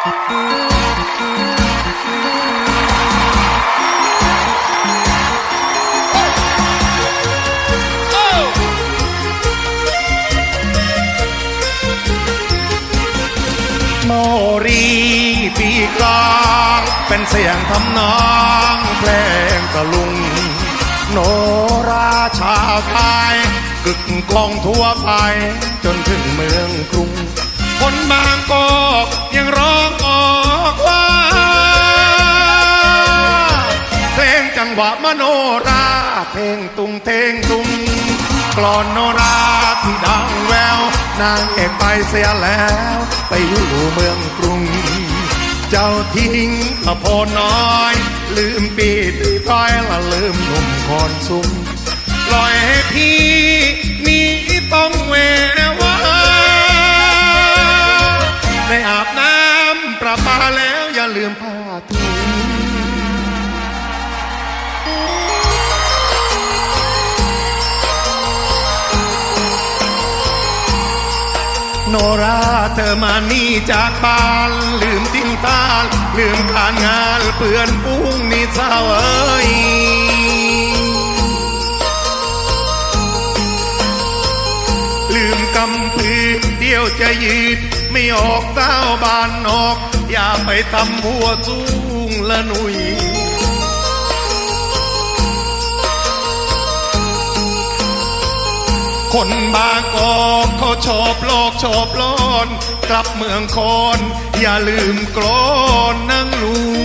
โมรีปีกลางเป็นเสียงทำนองเพลงตะลุง โนราชาวไทยกึกกลองทั่วไปจนถึงเมืองกรุง คนบางกอกยังร้องออกว่าเพลงจังหวะมโนราเพลงตุงเทงตุงกลอนโนราที่ดังแววนางเอกไปเสียแล้ว ไปอยู่เมืองกรุง เจ้าทิ้งพระโพน้อย ลืมปีที่ต้อยละลืมหนุ่มคอนซุ้มปล่อยให้พี่ ลืมผ้าถุงโนราเธอมานี่จากบ้าน ลืมทิ้งตาลลืมการงานเปื่อนปุ้งนี่เศร้าเอ้ยลืมกำพือเดียวจะยืด ไม่ออกเต้าบานนอก อย่าไปทำหัวสูงละหนุยคนบางกอกเขาชอบโลกชอบล้อน กลับเมืองคอน อย่าลืมกรอนนั่งลู